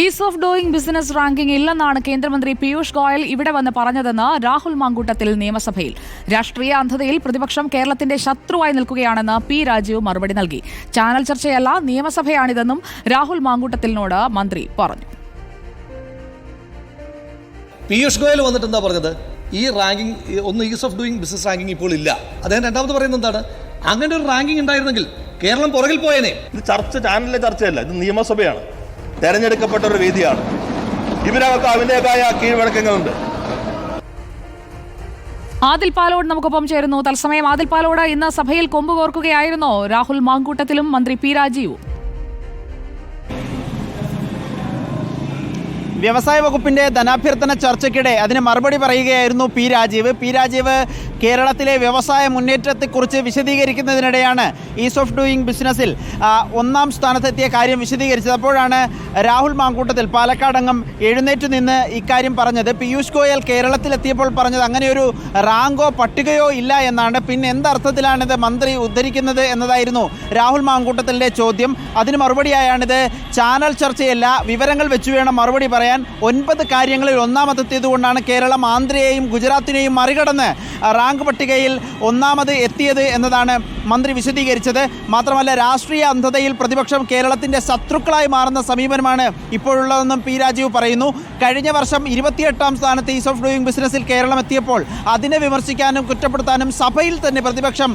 Ease of doing business ranking ഇല്ലെന്നാണ് കേന്ദ്രമന്ത്രി പീയൂഷ് ഗോയൽ ഇവിടെ വന്ന് പറഞ്ഞതെന്ന് രാഹുൽ മാങ്കൂട്ടത്തിൽ നിയമസഭയിൽ. രാഷ്ട്രീയ അന്ധതയിൽ പ്രതിപക്ഷം കേരളത്തിന്റെ ശത്രുവായി നിൽക്കുകയാണെന്ന് പി രാജീവ് മറുപടി നൽകി. ചാനൽ ചർച്ചയല്ല നിയമസഭയാണിതെന്നും രാഹുൽ മാങ്കൂട്ടത്തിലിനോട് മന്ത്രി പറഞ്ഞു. പീയൂഷ് ഗോയൽ വന്നിട്ട് എന്താ പറഞ്ഞത്? ഈ റാങ്കിംഗ് ഒന്ന് ease of doing business ranking ഇപ്പോൾ ഇല്ല. അദ്ദേഹം രണ്ടാമത് പറയുന്നത് എന്താണ്? അങ്ങനെ ഒരു റാങ്കിംഗ് ഉണ്ടായിരുന്നെങ്കിൽ കേരളം പുറകിൽ പോയേനെ. ഇത് ചർച്ച ചാനലിലെ ചർച്ചയല്ല ഇത് നിയമസഭയാണ്. തെരഞ്ഞെടുക്കപ്പെട്ട ഒരു വേദിയാണ്. ഇവരവർക്ക് അതിന്റെതായ കീഴ്വഴക്കങ്ങളുണ്ട്. ആദിൽ പാലോട് നമുക്കൊപ്പം ചേരുന്നു. തത്സമയം ആദിൽ പാലോട് ഇന്ന് സഭയിൽ കൊമ്പ് കോർക്കുകയായിരുന്നോ. രാഹുൽ മാങ്കൂട്ടത്തിലും മന്ത്രി പി രാജീവും. വ്യവസായ വകുപ്പിന്റെ ധനാഭ്യർത്ഥന ചർച്ചയ്ക്കിടെ അതിന് മറുപടി പറയുകയായിരുന്നു പി രാജീവ്. പി രാജീവ് കേരളത്തിലെ വ്യവസായ മുന്നേറ്റത്തെക്കുറിച്ച് വിശദീകരിക്കുന്നതിനിടെയാണ് ഈസ് ഓഫ് ഡൂയിങ് ബിസിനസ്സിൽ ഒന്നാം സ്ഥാനത്തെത്തിയ കാര്യം വിശദീകരിച്ചത്. അപ്പോഴാണ് രാഹുൽ മാങ്കൂട്ടത്തിൽ പാലക്കാടങ്ങം എഴുന്നേറ്റ് നിന്ന് ഇക്കാര്യം പറഞ്ഞത്. പീയൂഷ് ഗോയൽ കേരളത്തിലെത്തിയപ്പോൾ പറഞ്ഞത് അങ്ങനെയൊരു റാങ്കോ പട്ടികയോ ഇല്ല എന്നാണ്. പിന്നെ എന്തർത്ഥത്തിലാണിത് മന്ത്രി ഉദ്ധരിക്കുന്നത് എന്നതായിരുന്നു രാഹുൽ മാങ്കൂട്ടത്തിന്റെ ചോദ്യം. അതിന് മറുപടിയായാണിത് ചാനൽ ചർച്ചയല്ല വിവരങ്ങൾ വെച്ച് വേണം മറുപടി പറയാൻ. ഒൻപത് കാര്യങ്ങളിൽ ഒന്നാമതെത്തിയത് കൊണ്ടാണ് കേരളം ആന്ധ്രയെയും ഗുജറാത്തിനെയും മറികടന്ന് റാങ്ക് പട്ടികയിൽ ഒന്നാമത് എത്തിയത് എന്നതാണ് മന്ത്രി വിശദീകരിച്ചത്. മാത്രമല്ല രാഷ്ട്രീയ അന്ധതയിൽ പ്രതിപക്ഷം കേരളത്തിന്റെ ശത്രുക്കളായി മാറുന്ന സമീപനമാണ് ഇപ്പോഴുള്ളതെന്നും പി രാജീവ് പറയുന്നു. കഴിഞ്ഞ വർഷം ഇരുപത്തിയെട്ടാം സ്ഥാനത്ത് ഈസ് ഓഫ് ഡൂയിങ് ബിസിനസ്സിൽ കേരളം എത്തിയപ്പോൾ അതിനെ വിമർശിക്കാനും കുറ്റപ്പെടുത്താനും സഭയിൽ തന്നെ പ്രതിപക്ഷം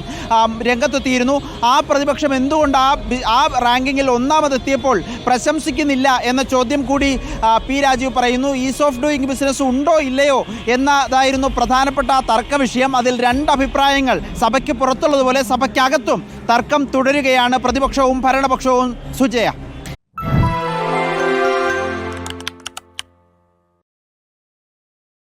രംഗത്തെത്തിയിരുന്നു. ആ പ്രതിപക്ഷം എന്തുകൊണ്ട് ആ ആ റാങ്കിങ്ങിൽ ഒന്നാമതെത്തിയപ്പോൾ പ്രശംസിക്കുന്നില്ല എന്ന ചോദ്യം കൂടി പി രാജീവ് പറയുന്നു ഈസ് ഓഫ് ഡൂയിങ് ബിസിനസ് ഉണ്ടോ ഇല്ലയോ? എന്നതായിരുന്നു പ്രധാനപ്പെട്ട തർക്ക വിഷയം. അതിൽ രണ്ട് അഭിപ്രായങ്ങൾ സഭയ്ക്ക് പുറത്തുള്ളതുപോലെ സഭയ്ക്കകത്തും തർക്കം തുടരുകയാണ്. പ്രതിപക്ഷവും ഭരണപക്ഷവും. സുജയ.